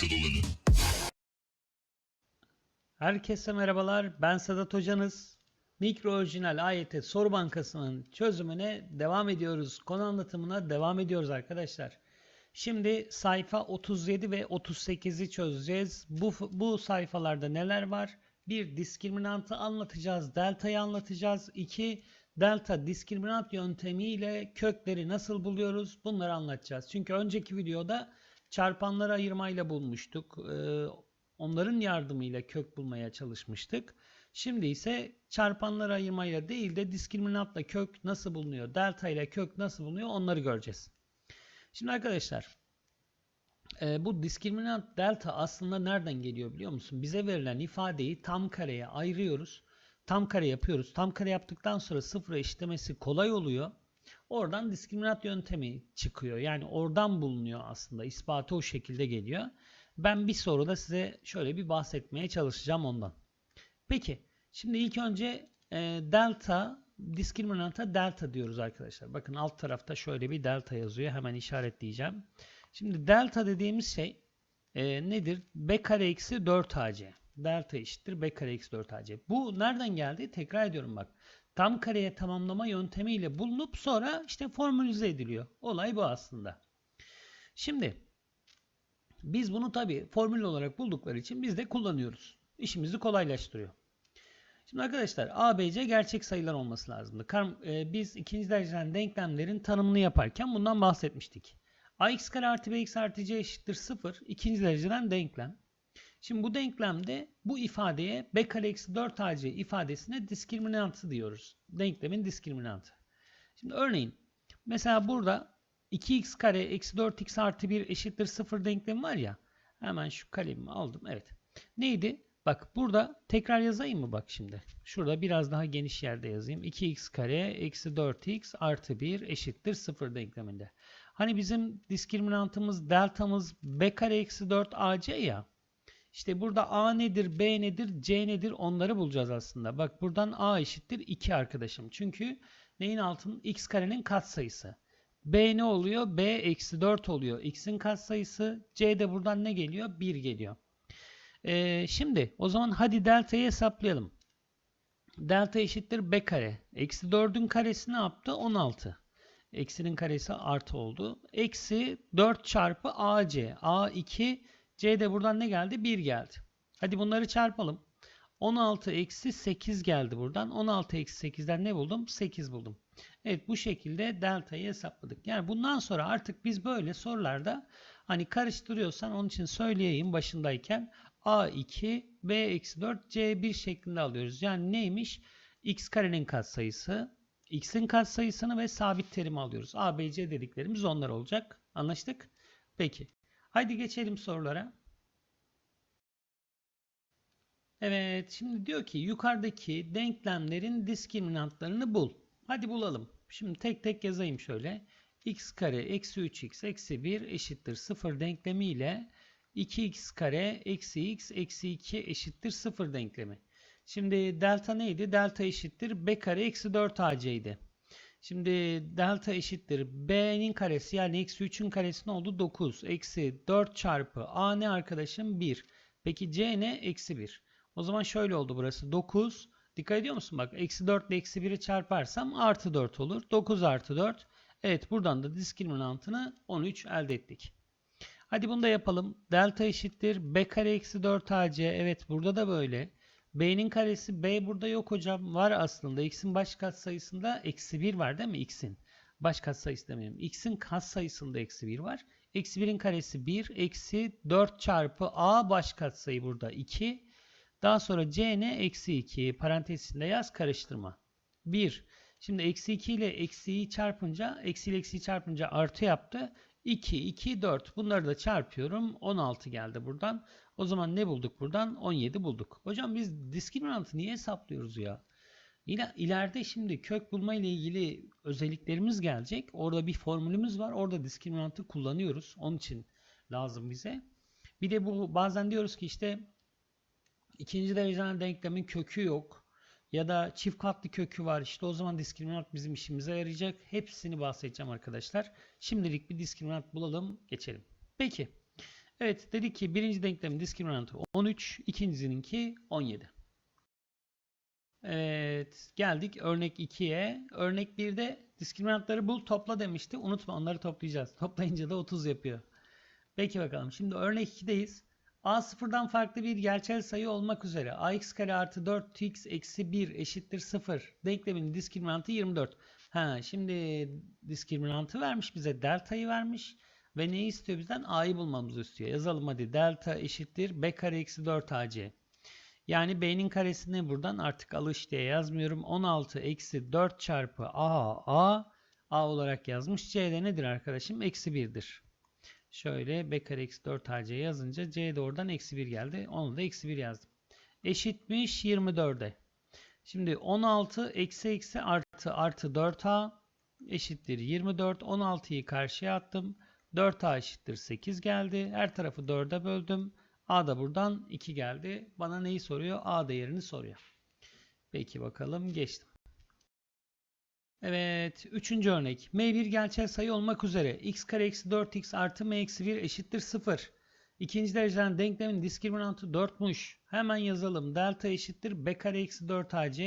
Altılı'nın. Herkese merhabalar. Ben Sedat Hocanız. Mikro orijinal AYT soru bankasının çözümüne devam ediyoruz. Konu anlatımına devam ediyoruz arkadaşlar. Şimdi sayfa 37 ve 38'i çözeceğiz. Bu, bu sayfalarda neler var? Bir diskriminantı anlatacağız. Delta'yı anlatacağız. İki delta diskriminant yöntemiyle kökleri nasıl buluyoruz? Bunları anlatacağız. Çünkü önceki videoda çarpanları ayırmayla bulmuştuk. Ee, onların yardımıyla kök bulmaya çalışmıştık. Şimdi ise çarpanları ayırmayla değil de diskriminantla kök nasıl bulunuyor, delta ile kök nasıl bulunuyor onları göreceğiz. Şimdi arkadaşlar e, bu diskriminant delta aslında nereden geliyor biliyor musun? Bize verilen ifadeyi tam kareye ayırıyoruz. Tam kare yapıyoruz. Tam kare yaptıktan sonra sıfıra eşitlemesi kolay oluyor. Oradan diskriminant yöntemi çıkıyor. Yani oradan bulunuyor aslında. İspatı o şekilde geliyor. Ben bir soruda size şöyle bir bahsetmeye çalışacağım ondan. Peki şimdi ilk önce e, delta diskriminanta delta diyoruz arkadaşlar. Bakın alt tarafta şöyle bir delta yazıyor. Hemen işaretleyeceğim. Şimdi delta dediğimiz şey e, nedir? B kare eksi 4ac. Delta eşittir B kare eksi 4ac. Bu nereden geldi? Tekrar ediyorum bak. Tam kareye tamamlama yöntemiyle bulunup sonra işte formülize ediliyor. Olay bu aslında. Şimdi biz bunu tabi formül olarak buldukları için biz de kullanıyoruz. İşimizi kolaylaştırıyor. Şimdi arkadaşlar ABC gerçek sayılar olması lazımdı. E, biz ikinci dereceden denklemlerin tanımını yaparken bundan bahsetmiştik. ax kare artı bx artı c eşittir 0 ikinci dereceden denklem. Şimdi bu denklemde bu ifadeye b kare eksi 4 ac ifadesine diskriminantı diyoruz. Denklemin diskriminantı. Şimdi örneğin mesela burada 2x kare eksi 4x artı 1 eşittir 0 denklemi var ya. Hemen şu kalemimi aldım. Evet. Neydi? Bak burada tekrar yazayım mı bak şimdi. Şurada biraz daha geniş yerde yazayım. 2x kare eksi 4x artı 1 eşittir 0 denkleminde. Hani bizim diskriminantımız deltamız b kare eksi 4 ac ya. İşte burada a nedir, b nedir, c nedir onları bulacağız aslında. Bak buradan a eşittir 2 arkadaşım. Çünkü neyin altının x karenin katsayısı. b ne oluyor? b eksi 4 oluyor. x'in katsayısı. c de buradan ne geliyor? 1 geliyor. Ee, şimdi o zaman hadi delta'yı hesaplayalım. Delta eşittir b kare. Eksi 4'ün karesi ne yaptı? 16. Eksinin karesi artı oldu. Eksi 4 çarpı ac. a2 c de buradan ne geldi? 1 geldi. Hadi bunları çarpalım. 16 eksi 8 geldi buradan. 16 eksi 8'den ne buldum? 8 buldum. Evet bu şekilde delta'yı hesapladık. Yani bundan sonra artık biz böyle sorularda hani karıştırıyorsan onun için söyleyeyim başındayken A2, B eksi 4, C1 şeklinde alıyoruz. Yani neymiş? X karenin katsayısı, X'in katsayısını ve sabit terimi alıyoruz. A, B, C dediklerimiz onlar olacak. Anlaştık? Peki. Haydi geçelim sorulara. Evet, şimdi diyor ki yukarıdaki denklemlerin diskriminantlarını bul. Hadi bulalım. Şimdi tek tek yazayım şöyle. x kare eksi 3x eksi 1 eşittir 0 denklemi ile 2x kare eksi x eksi 2 eşittir 0 denklemi. Şimdi delta neydi? Delta eşittir b kare eksi 4 ac idi. Şimdi delta eşittir b'nin karesi yani eksi 3'ün karesi ne oldu? 9. Eksi 4 çarpı a ne arkadaşım? 1. Peki c ne? Eksi 1. O zaman şöyle oldu burası. 9. Dikkat ediyor musun? Bak eksi 4 ile eksi 1'i çarparsam artı 4 olur. 9 artı 4. Evet buradan da diskriminantını 13 elde ettik. Hadi bunu da yapalım. Delta eşittir. B kare eksi 4 AC. Evet burada da böyle. B'nin karesi B burada yok hocam. Var aslında. X'in baş katsayısında eksi 1 var değil mi? X'in. Baş katsayısı demeyelim. X'in katsayısında eksi 1 var. Eksi 1'in karesi 1. Eksi 4 çarpı A baş katsayı burada 2. Daha sonra C ne? Eksi 2. Parantezinde yaz karıştırma. 1. Şimdi eksi 2 ile eksiyi çarpınca, eksi ile eksiyi çarpınca artı yaptı. 2, 2, 4. Bunları da çarpıyorum. 16 geldi buradan. O zaman ne bulduk buradan? 17 bulduk. Hocam biz diskriminantı niye hesaplıyoruz ya? İler, ileride şimdi kök bulma ile ilgili özelliklerimiz gelecek. Orada bir formülümüz var. Orada diskriminantı kullanıyoruz. Onun için lazım bize. Bir de bu bazen diyoruz ki işte ikinci dereceden denklemin kökü yok. Ya da çift katlı kökü var. İşte o zaman diskriminant bizim işimize yarayacak. Hepsini bahsedeceğim arkadaşlar. Şimdilik bir diskriminant bulalım, geçelim. Peki. Evet dedik ki birinci denklemin diskriminantı 13, ikincininki 17. Evet geldik örnek 2'ye. Örnek 1'de diskriminantları bul topla demişti. Unutma onları toplayacağız. Toplayınca da 30 yapıyor. Peki bakalım. Şimdi örnek 2'deyiz. A sıfırdan farklı bir gerçel sayı olmak üzere ax kare artı 4x eksi 1 eşittir 0. Denklemin diskriminantı 24. Ha, şimdi diskriminantı vermiş bize delta'yı vermiş ve neyi istiyor bizden? A'yı bulmamızı istiyor. Yazalım hadi delta eşittir b kare eksi 4 ac. Yani b'nin karesini buradan artık alış diye yazmıyorum. 16 eksi 4 çarpı a a a olarak yazmış. c de nedir arkadaşım? Eksi 1'dir. Şöyle b kare eksi 4 ac yazınca c de oradan eksi 1 geldi. Onu da eksi 1 yazdım. Eşitmiş 24'e. Şimdi 16 eksi eksi artı artı 4a eşittir 24. 16'yı karşıya attım. 4a eşittir 8 geldi. Her tarafı 4'e böldüm. A da buradan 2 geldi. Bana neyi soruyor? A değerini soruyor. Peki bakalım geçtim. Evet. Üçüncü örnek. M bir gerçel sayı olmak üzere x kare eksi 4x artı m eksi 1 eşittir 0. İkinci dereceden denklemin diskriminantı 4'muş. Hemen yazalım. Delta eşittir b kare eksi 4 ac.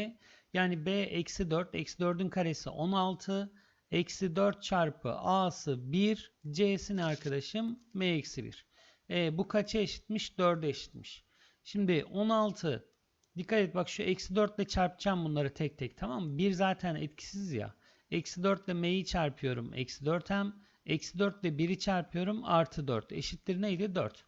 Yani b eksi 4. Eksi 4'ün karesi 16. Eksi 4 çarpı a'sı 1. c'si ne arkadaşım? m eksi 1. E, bu kaça eşitmiş? 4'e eşitmiş. Şimdi 16 dikkat et bak şu eksi 4 ile çarpacağım bunları tek tek tamam mı? 1 zaten etkisiz ya. Eksi 4 ile m'yi çarpıyorum. Eksi 4m. Eksi 4 ile 1'i çarpıyorum. Artı 4 eşittir neydi? 4.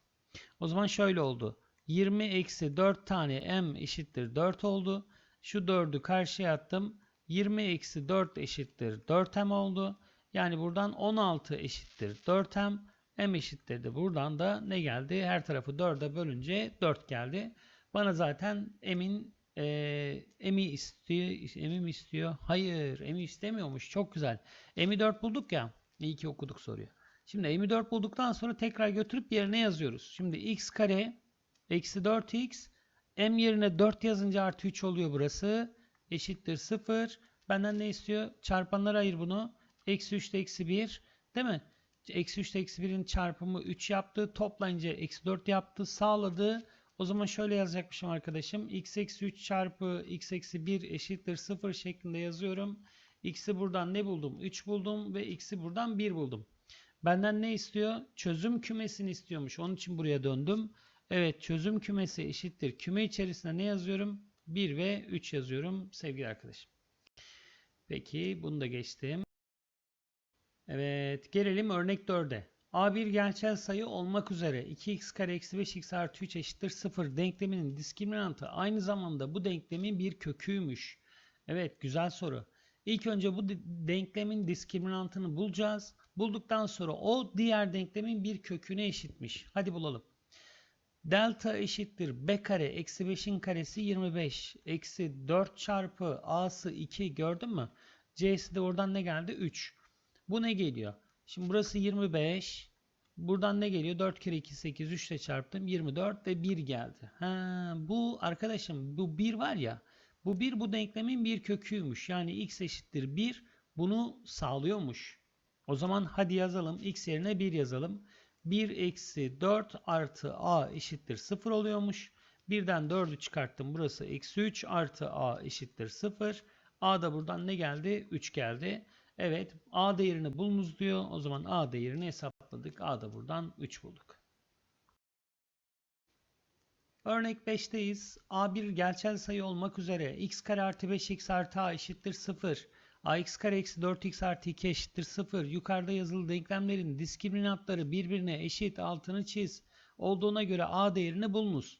O zaman şöyle oldu. 20 eksi 4 tane m eşittir 4 oldu. Şu 4'ü karşıya attım. 20 eksi 4 eşittir 4m oldu. Yani buradan 16 eşittir 4m m eşittir de buradan da ne geldi? Her tarafı 4'e bölünce 4 geldi. Bana zaten m'in e, m'i istiyor. M'i mi istiyor? Hayır. M'i istemiyormuş. Çok güzel. m'i 4 bulduk ya. İyi ki okuduk soruyu. Şimdi m'i 4 bulduktan sonra tekrar götürüp yerine yazıyoruz. Şimdi x kare eksi 4x m yerine 4 yazınca artı 3 oluyor burası. Eşittir 0. Benden ne istiyor? Çarpanlara ayır bunu. Eksi 3 ile eksi 1. Değil mi? Eksi 3 ile eksi 1'in çarpımı 3 yaptı. Toplayınca eksi 4 yaptı. Sağladı. O zaman şöyle yazacakmışım arkadaşım. x eksi 3 çarpı x eksi 1 eşittir 0 şeklinde yazıyorum. x'i buradan ne buldum? 3 buldum ve x'i buradan 1 buldum. Benden ne istiyor? Çözüm kümesini istiyormuş. Onun için buraya döndüm. Evet çözüm kümesi eşittir. Küme içerisinde ne yazıyorum? 1 ve 3 yazıyorum sevgili arkadaşım. Peki bunu da geçtim. Evet gelelim örnek 4'e. A bir gerçel sayı olmak üzere 2x kare eksi 5x artı 3 eşittir 0 denkleminin diskriminantı aynı zamanda bu denklemin bir köküymüş. Evet güzel soru. İlk önce bu denklemin diskriminantını bulacağız. Bulduktan sonra o diğer denklemin bir köküne eşitmiş. Hadi bulalım. Delta eşittir b kare eksi 5'in karesi 25 eksi 4 çarpı a'sı 2 gördün mü? c'si de oradan ne geldi? 3. Bu ne geliyor? Şimdi burası 25. Buradan ne geliyor? 4 kere 2 8 3 ile çarptım 24 ve 1 geldi. Ha, bu arkadaşım bu 1 var ya bu 1 bu denklemin bir köküymüş. Yani x eşittir 1 bunu sağlıyormuş. O zaman hadi yazalım. x yerine 1 yazalım. 1 eksi 4 artı a eşittir 0 oluyormuş. Birden 4'ü çıkarttım. Burası eksi 3 artı a eşittir 0. a da buradan ne geldi? 3 geldi. Evet A değerini bulunuz diyor. O zaman A değerini hesapladık. A da buradan 3 bulduk. Örnek 5'teyiz. A bir gerçel sayı olmak üzere x kare artı 5x artı a eşittir 0. ax kare eksi 4x artı 2 eşittir 0. Yukarıda yazılı denklemlerin diskriminantları birbirine eşit altını çiz. Olduğuna göre a değerini bulunuz.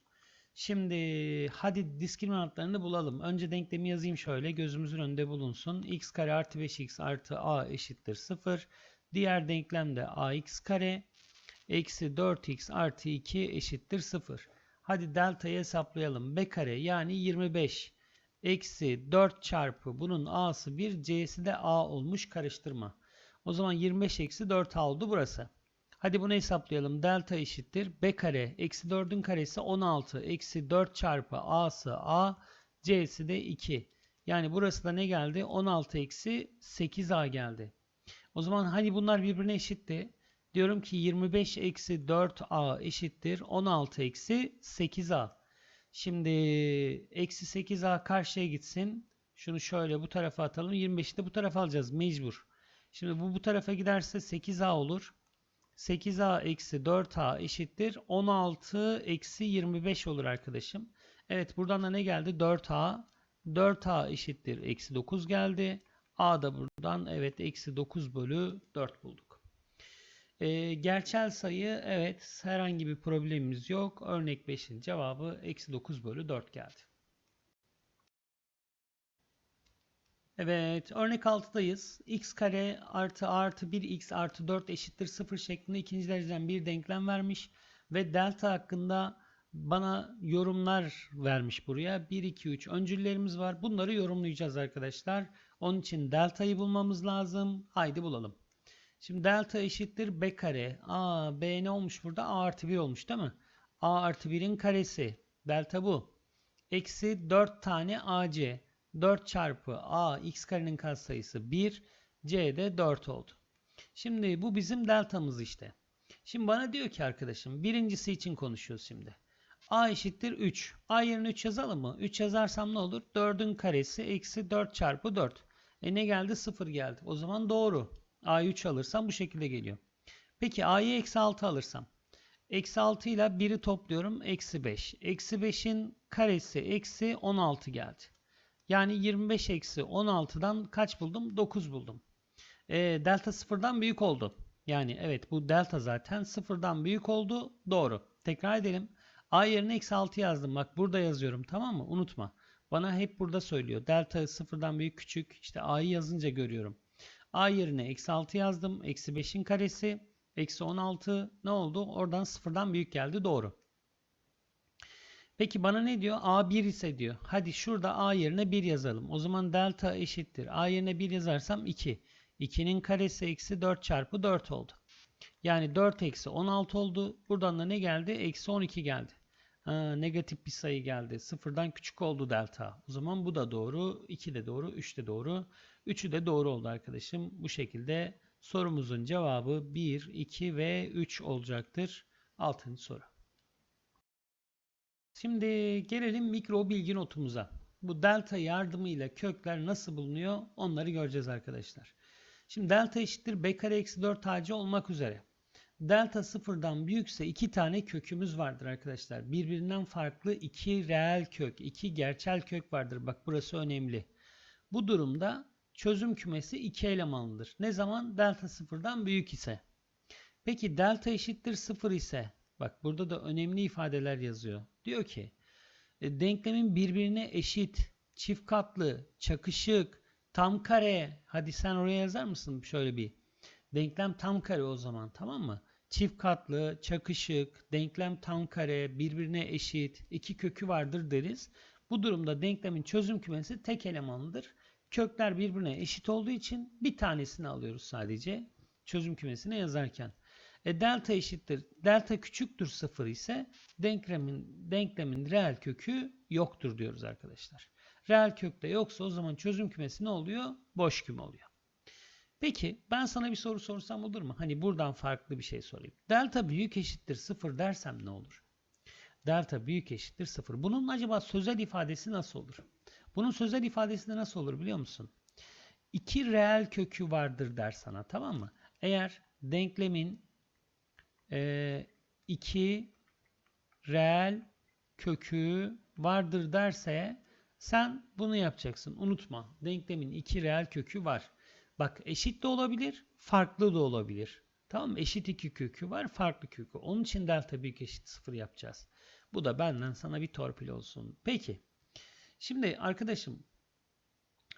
Şimdi hadi diskriminantlarını bulalım. Önce denklemi yazayım şöyle gözümüzün önünde bulunsun. x kare artı 5x artı a eşittir 0. Diğer denklemde ax kare eksi 4x artı 2 eşittir 0. Hadi delta'yı hesaplayalım. b kare yani 25 eksi 4 çarpı bunun a'sı 1 c'si de a olmuş karıştırma. O zaman 25 eksi 4a oldu burası. Hadi bunu hesaplayalım. Delta eşittir. B kare eksi 4'ün karesi 16. Eksi 4 çarpı A'sı A. C'si de 2. Yani burası da ne geldi? 16 eksi 8A geldi. O zaman hani bunlar birbirine eşitti. Diyorum ki 25 eksi 4a eşittir 16 eksi 8a. Şimdi eksi 8a karşıya gitsin. Şunu şöyle bu tarafa atalım. 25'i de bu tarafa alacağız mecbur. Şimdi bu bu tarafa giderse 8a olur. 8a eksi 4a eşittir 16 eksi 25 olur arkadaşım. Evet buradan da ne geldi? 4a. 4a eşittir eksi 9 geldi. a da buradan evet eksi 9 bölü 4 bulduk. Ee, gerçel sayı evet herhangi bir problemimiz yok. Örnek 5'in cevabı eksi 9 bölü 4 geldi. Evet, örnek 6'dayız. x kare artı artı 1x artı 4 eşittir 0 şeklinde ikinci dereceden bir denklem vermiş. Ve delta hakkında bana yorumlar vermiş buraya. 1, 2, 3 öncüllerimiz var. Bunları yorumlayacağız arkadaşlar. Onun için deltayı bulmamız lazım. Haydi bulalım. Şimdi delta eşittir b kare. A, b ne olmuş burada? a artı 1 olmuş değil mi? a artı 1'in karesi. Delta bu. Eksi 4 tane ac. 4 çarpı a x karenin katsayısı 1. c de 4 oldu. Şimdi bu bizim deltamız işte. Şimdi bana diyor ki arkadaşım birincisi için konuşuyoruz şimdi. a eşittir 3. a yerine 3 yazalım mı? 3 yazarsam ne olur? 4'ün karesi eksi 4 çarpı 4. E ne geldi? 0 geldi. O zaman doğru. A'yı 3 alırsam bu şekilde geliyor. Peki a'yı eksi 6 alırsam. Eksi 6 ile 1'i topluyorum. Eksi 5. Eksi 5'in karesi eksi 16 geldi. Yani 25 eksi 16'dan kaç buldum? 9 buldum. E, delta sıfırdan büyük oldu. Yani evet bu delta zaten sıfırdan büyük oldu. Doğru. Tekrar edelim. A yerine eksi 6 yazdım. Bak burada yazıyorum tamam mı? Unutma. Bana hep burada söylüyor. Delta sıfırdan büyük küçük. İşte A'yı yazınca görüyorum. A yerine eksi 6 yazdım. Eksi 5'in karesi. Eksi 16 ne oldu? Oradan sıfırdan büyük geldi. Doğru. Peki bana ne diyor? A 1 ise diyor. Hadi şurada A yerine 1 yazalım. O zaman delta eşittir. A yerine 1 yazarsam 2. 2'nin karesi eksi 4 çarpı 4 oldu. Yani 4 eksi 16 oldu. Buradan da ne geldi? Eksi 12 geldi. Ha, negatif bir sayı geldi. Sıfırdan küçük oldu delta. O zaman bu da doğru. 2 de doğru. 3 de doğru. 3'ü de doğru oldu arkadaşım. Bu şekilde sorumuzun cevabı 1, 2 ve 3 olacaktır. 6. soru. Şimdi gelelim mikro bilgi notumuza. Bu delta yardımıyla kökler nasıl bulunuyor onları göreceğiz arkadaşlar. Şimdi delta eşittir b kare eksi 4 ac olmak üzere. Delta sıfırdan büyükse iki tane kökümüz vardır arkadaşlar. Birbirinden farklı iki reel kök, iki gerçel kök vardır. Bak burası önemli. Bu durumda çözüm kümesi iki elemanlıdır. Ne zaman? Delta sıfırdan büyük ise. Peki delta eşittir sıfır ise Bak burada da önemli ifadeler yazıyor. Diyor ki e, denklemin birbirine eşit, çift katlı, çakışık, tam kare. Hadi sen oraya yazar mısın şöyle bir. Denklem tam kare o zaman tamam mı? Çift katlı, çakışık, denklem tam kare, birbirine eşit, iki kökü vardır deriz. Bu durumda denklemin çözüm kümesi tek elemanlıdır. Kökler birbirine eşit olduğu için bir tanesini alıyoruz sadece çözüm kümesine yazarken. E, delta eşittir. Delta küçüktür sıfır ise denklemin, denklemin reel kökü yoktur diyoruz arkadaşlar. Reel kökte yoksa o zaman çözüm kümesi ne oluyor? Boş küme oluyor. Peki ben sana bir soru sorsam olur mu? Hani buradan farklı bir şey sorayım. Delta büyük eşittir sıfır dersem ne olur? Delta büyük eşittir sıfır. Bunun acaba sözel ifadesi nasıl olur? Bunun sözel ifadesi de nasıl olur biliyor musun? İki reel kökü vardır der sana tamam mı? Eğer denklemin e, iki reel kökü vardır derse sen bunu yapacaksın. Unutma. Denklemin iki reel kökü var. Bak eşit de olabilir, farklı da olabilir. Tamam mı? Eşit iki kökü var, farklı kökü. Onun için delta büyük eşit sıfır yapacağız. Bu da benden sana bir torpil olsun. Peki. Şimdi arkadaşım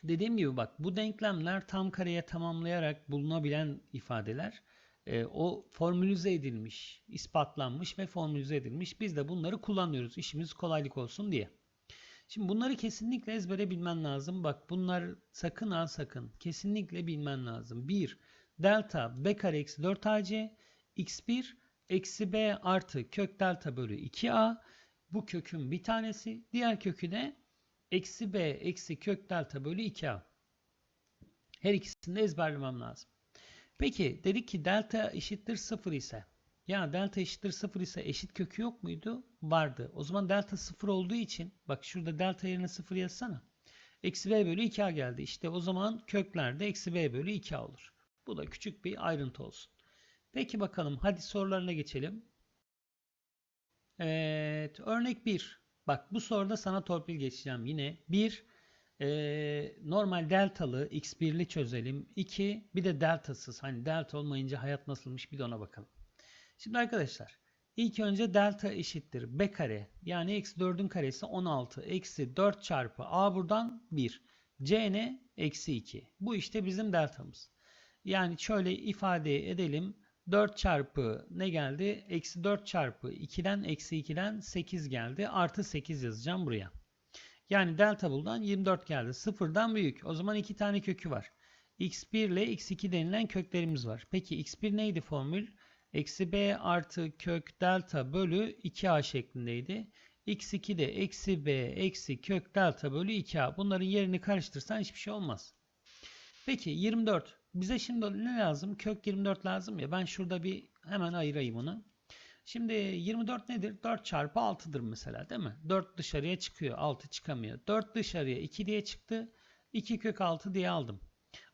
dediğim gibi bak bu denklemler tam kareye tamamlayarak bulunabilen ifadeler e, o formülize edilmiş, ispatlanmış ve formülize edilmiş. Biz de bunları kullanıyoruz işimiz kolaylık olsun diye. Şimdi bunları kesinlikle ezbere bilmen lazım. Bak bunlar sakın ha sakın kesinlikle bilmen lazım. 1. Delta b kare eksi 4 ac x1 eksi b artı kök delta bölü 2a bu kökün bir tanesi. Diğer kökü de eksi b eksi kök delta bölü 2a. Her ikisini ezberlemem lazım. Peki dedik ki delta eşittir 0 ise ya delta eşittir 0 ise eşit kökü yok muydu? Vardı. O zaman delta 0 olduğu için bak şurada delta yerine 0 yazsana. Eksi b bölü 2a geldi. İşte o zaman köklerde eksi b bölü 2a olur. Bu da küçük bir ayrıntı olsun. Peki bakalım hadi sorularına geçelim. Evet örnek 1. Bak bu soruda sana torpil geçeceğim yine. 1 e, normal deltalı x1'li çözelim. 2 bir de deltasız. Hani delta olmayınca hayat nasılmış bir de ona bakalım. Şimdi arkadaşlar ilk önce delta eşittir b kare yani eksi 4'ün karesi 16 eksi 4 çarpı a buradan 1 c ne eksi 2 bu işte bizim deltamız yani şöyle ifade edelim 4 çarpı ne geldi eksi 4 çarpı 2'den eksi 2'den 8 geldi artı 8 yazacağım buraya yani delta buldan 24 geldi sıfırdan büyük o zaman iki tane kökü var x1 ile x2 denilen köklerimiz var peki x1 neydi formül Eksi b artı kök delta bölü 2a şeklindeydi. x2 de eksi b eksi kök delta bölü 2a. Bunların yerini karıştırsan hiçbir şey olmaz. Peki 24. Bize şimdi ne lazım? Kök 24 lazım ya. Ben şurada bir hemen ayırayım onu. Şimdi 24 nedir? 4 çarpı 6'dır mesela değil mi? 4 dışarıya çıkıyor. 6 çıkamıyor. 4 dışarıya 2 diye çıktı. 2 kök 6 diye aldım.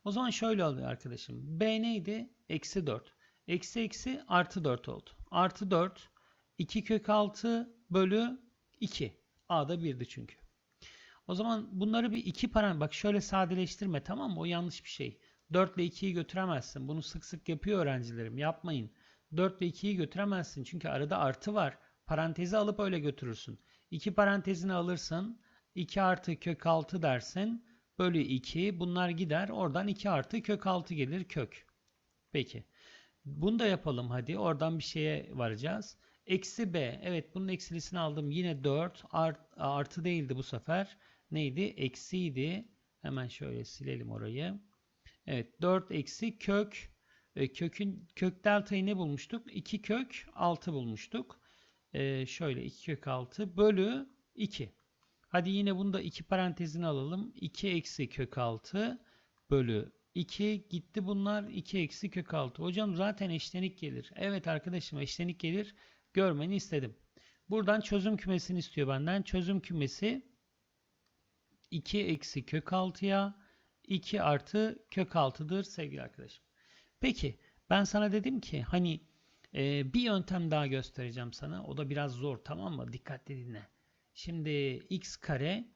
O zaman şöyle oluyor arkadaşım. B neydi? Eksi 4. Eksi eksi artı 4 oldu. Artı 4 2 kök 6 bölü 2. A da 1'di çünkü. O zaman bunları bir iki parantez bak şöyle sadeleştirme tamam mı? O yanlış bir şey. 4 ile 2'yi götüremezsin. Bunu sık sık yapıyor öğrencilerim. Yapmayın. 4 ile 2'yi götüremezsin. Çünkü arada artı var. Parantezi alıp öyle götürürsün. 2 parantezini alırsın. 2 artı kök 6 dersin. Bölü 2. Bunlar gider. Oradan 2 artı kök 6 gelir kök. Peki. Bunu da yapalım hadi. Oradan bir şeye varacağız. Eksi b. Evet bunun eksilisini aldım. Yine 4. Art, artı değildi bu sefer. Neydi? Eksiydi. Hemen şöyle silelim orayı. Evet 4 eksi kök. E, kökün kök deltayı ne bulmuştuk? 2 kök 6 bulmuştuk. E, şöyle 2 kök 6 bölü 2. Hadi yine bunu da 2 parantezini alalım. 2 eksi kök 6 bölü 2 gitti bunlar 2 eksi kök 6. Hocam zaten eşlenik gelir. Evet arkadaşım eşlenik gelir. Görmeni istedim. Buradan çözüm kümesini istiyor benden. Çözüm kümesi 2 eksi kök 6'ya 2 artı kök 6'dır sevgili arkadaşım. Peki ben sana dedim ki hani e, bir yöntem daha göstereceğim sana. O da biraz zor tamam mı? Dikkatli dinle. Şimdi x kare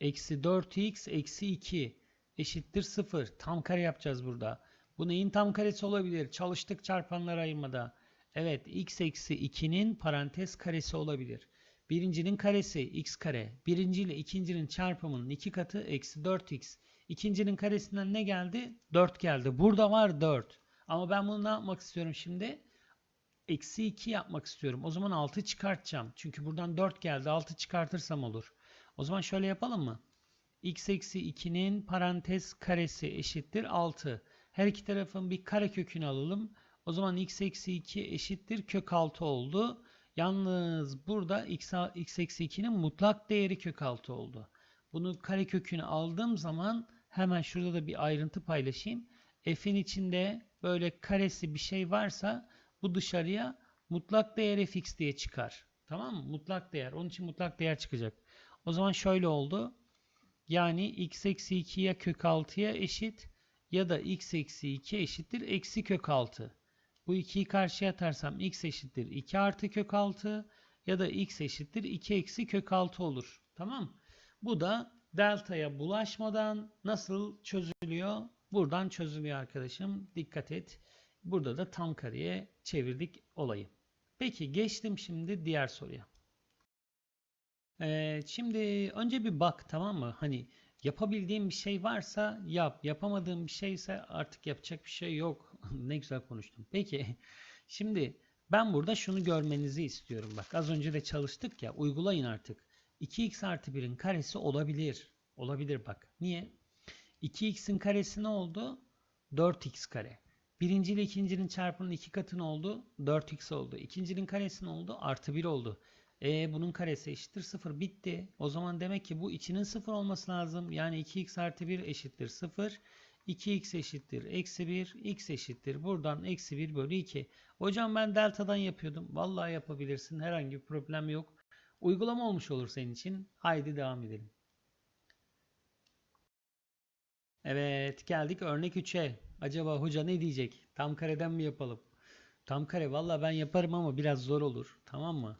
eksi 4x eksi 2 eşittir 0. Tam kare yapacağız burada. Bu neyin tam karesi olabilir? Çalıştık çarpanlar ayırmada. Evet x eksi 2'nin parantez karesi olabilir. Birincinin karesi x kare. Birinci ile ikincinin çarpımının iki katı eksi 4x. İkincinin karesinden ne geldi? 4 geldi. Burada var 4. Ama ben bunu ne yapmak istiyorum şimdi? Eksi 2 yapmak istiyorum. O zaman 6 çıkartacağım. Çünkü buradan 4 geldi. 6 çıkartırsam olur. O zaman şöyle yapalım mı? x eksi 2'nin parantez karesi eşittir 6. Her iki tarafın bir kare kökünü alalım. O zaman x eksi 2 eşittir kök 6 oldu. Yalnız burada x, x eksi 2'nin mutlak değeri kök 6 oldu. Bunu kare kökünü aldığım zaman hemen şurada da bir ayrıntı paylaşayım. F'in içinde böyle karesi bir şey varsa bu dışarıya mutlak değer fx diye çıkar. Tamam mı? Mutlak değer. Onun için mutlak değer çıkacak. O zaman şöyle oldu. Yani x eksi 2 ya kök 6'ya eşit ya da x eksi 2 eşittir eksi kök 6. Bu 2'yi karşıya atarsam x eşittir 2 artı kök 6 ya da x eşittir 2 eksi kök 6 olur. Tamam Bu da delta'ya bulaşmadan nasıl çözülüyor? Buradan çözülüyor arkadaşım. Dikkat et. Burada da tam kareye çevirdik olayı. Peki geçtim şimdi diğer soruya. Ee, şimdi önce bir bak tamam mı? Hani yapabildiğin bir şey varsa yap. Yapamadığın bir şeyse artık yapacak bir şey yok. ne güzel konuştum. Peki şimdi ben burada şunu görmenizi istiyorum. Bak az önce de çalıştık ya uygulayın artık. 2x artı 1'in karesi olabilir. Olabilir bak. Niye? 2x'in karesi ne oldu? 4x kare. Birinci ile ikincinin çarpımının iki katı ne oldu? 4x oldu. İkincinin karesi ne oldu? Artı 1 oldu. E bunun karesi eşittir 0 bitti. O zaman demek ki bu içinin 0 olması lazım. Yani 2x artı 1 eşittir 0. 2x eşittir eksi 1 x eşittir buradan eksi 1 bölü 2. Hocam ben delta'dan yapıyordum. Vallahi yapabilirsin herhangi bir problem yok. Uygulama olmuş olur senin için. Haydi devam edelim. Evet geldik örnek 3'e. Acaba hoca ne diyecek? Tam kareden mi yapalım? Tam kare valla ben yaparım ama biraz zor olur. Tamam mı?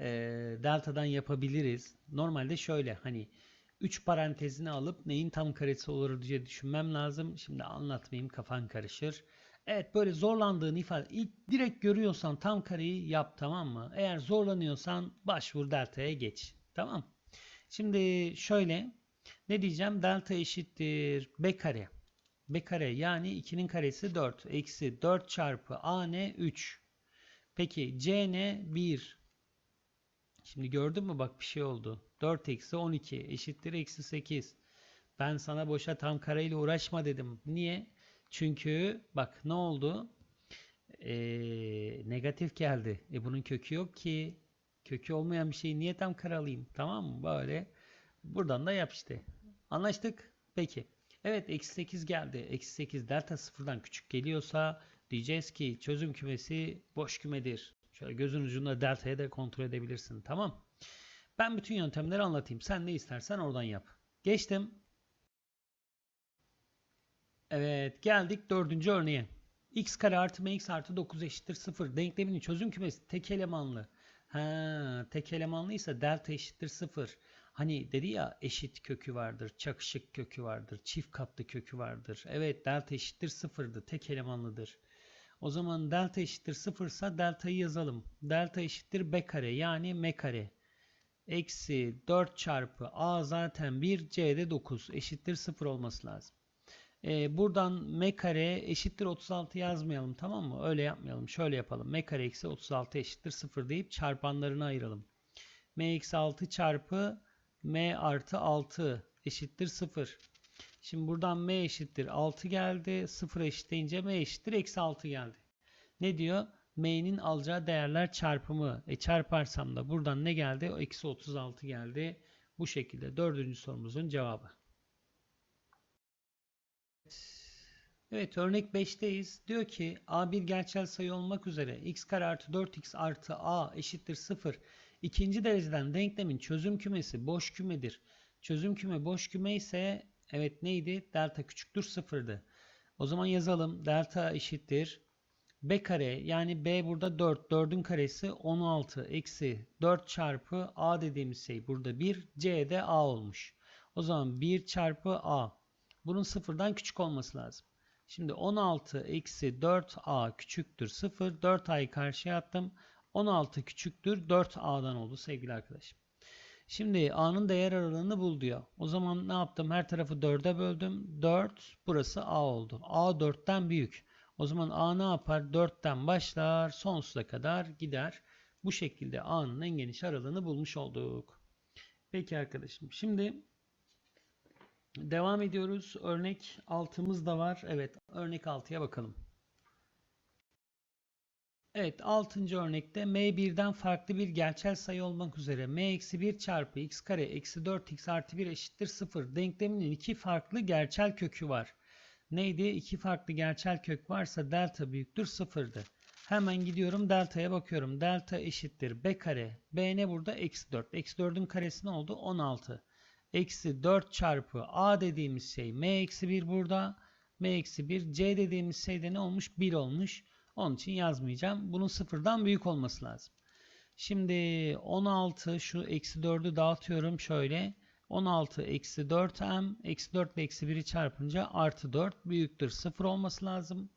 Ee, delta'dan yapabiliriz. Normalde şöyle hani 3 parantezini alıp neyin tam karesi olur diye düşünmem lazım. Şimdi anlatmayayım kafan karışır. Evet böyle zorlandığın ifade ilk direkt görüyorsan tam kareyi yap tamam mı? Eğer zorlanıyorsan başvur delta'ya geç. Tamam. Şimdi şöyle ne diyeceğim? Delta eşittir b kare. b kare yani 2'nin karesi 4. Eksi 4 çarpı a ne? 3. Peki c ne? 1. Şimdi gördün mü bak bir şey oldu. 4 eksi 12 eşittir eksi 8. Ben sana boşa tam kareyle uğraşma dedim. Niye? Çünkü bak ne oldu? Ee, negatif geldi. E bunun kökü yok ki. Kökü olmayan bir şeyi niye tam kare alayım? Tamam mı? Böyle. Buradan da yap işte. Anlaştık. Peki. Evet eksi 8 geldi. Eksi 8 delta sıfırdan küçük geliyorsa diyeceğiz ki çözüm kümesi boş kümedir. Şöyle gözün ucunda delta'ya da kontrol edebilirsin. Tamam. Ben bütün yöntemleri anlatayım. Sen ne istersen oradan yap. Geçtim. Evet geldik dördüncü örneğe. x kare artı mx artı 9 eşittir 0. Denkleminin çözüm kümesi tek elemanlı. Ha, tek elemanlıysa delta eşittir 0. Hani dedi ya eşit kökü vardır, çakışık kökü vardır, çift katlı kökü vardır. Evet delta eşittir 0'dı. Tek elemanlıdır. O zaman delta eşittir 0 ise deltayı yazalım. Delta eşittir b kare yani m kare. Eksi 4 çarpı a zaten 1 c'de 9 eşittir 0 olması lazım. Ee, buradan m kare eşittir 36 yazmayalım tamam mı? Öyle yapmayalım. Şöyle yapalım. m kare eksi 36 eşittir 0 deyip çarpanlarını ayıralım. m eksi 6 çarpı m artı 6 eşittir 0. Şimdi buradan m eşittir 6 geldi. 0 eşitleyince m eşittir eksi 6 geldi. Ne diyor? m'nin alacağı değerler çarpımı. E çarparsam da buradan ne geldi? O eksi 36 geldi. Bu şekilde dördüncü sorumuzun cevabı. Evet örnek 5'teyiz. Diyor ki a bir gerçel sayı olmak üzere x kare artı 4x artı a eşittir 0. İkinci dereceden denklemin çözüm kümesi boş kümedir. Çözüm küme boş küme ise evet neydi? Delta küçüktür 0'dı. O zaman yazalım. Delta eşittir. B kare yani B burada 4. 4'ün karesi 16 eksi 4 çarpı A dediğimiz şey burada 1. C de A olmuş. O zaman 1 çarpı A. Bunun sıfırdan küçük olması lazım. Şimdi 16 eksi 4A küçüktür 0. 4A'yı karşıya attım. 16 küçüktür 4A'dan oldu sevgili arkadaşım. Şimdi A'nın değer aralığını bul diyor. O zaman ne yaptım? Her tarafı 4'e böldüm. 4 burası A oldu. A 4'ten büyük. O zaman A ne yapar? 4'ten başlar sonsuza kadar gider. Bu şekilde A'nın en geniş aralığını bulmuş olduk. Peki arkadaşım. Şimdi devam ediyoruz. Örnek 6'mız da var. Evet örnek 6'ya bakalım. Evet 6. örnekte m1'den farklı bir gerçel sayı olmak üzere m-1 çarpı x kare eksi 4x artı 1 eşittir 0 denkleminin iki farklı gerçel kökü var. Neydi? İki farklı gerçel kök varsa delta büyüktür 0'dı. Hemen gidiyorum delta'ya bakıyorum. Delta eşittir b kare. b ne burada? Eksi 4. Eksi 4'ün karesi ne oldu? 16. Eksi 4 çarpı a dediğimiz şey m eksi 1 burada. m eksi 1. c dediğimiz şey de ne olmuş? 1 olmuş. Onun için yazmayacağım. Bunun sıfırdan büyük olması lazım. Şimdi 16 şu eksi 4'ü dağıtıyorum şöyle. 16 eksi 4m eksi 4 ile eksi 1'i çarpınca artı 4 büyüktür 0 olması lazım.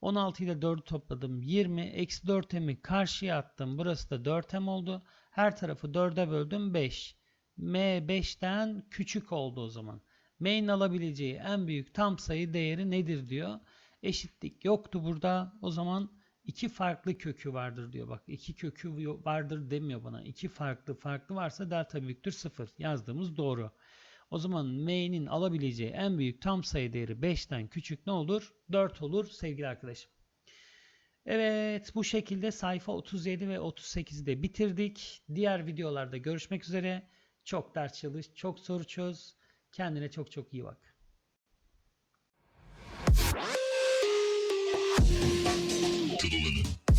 16 ile 4'ü topladım 20 eksi 4m'i karşıya attım. Burası da 4m oldu. Her tarafı 4'e böldüm 5. m 5'ten küçük oldu o zaman. m'nin alabileceği en büyük tam sayı değeri nedir diyor eşitlik yoktu burada. O zaman iki farklı kökü vardır diyor. Bak iki kökü vardır demiyor bana. İki farklı farklı varsa delta büyüktür 0. Yazdığımız doğru. O zaman m'nin alabileceği en büyük tam sayı değeri 5'ten küçük ne olur? 4 olur sevgili arkadaşım. Evet bu şekilde sayfa 37 ve 38'i de bitirdik. Diğer videolarda görüşmek üzere. Çok ders çalış, çok soru çöz. Kendine çok çok iyi bak. To the limit.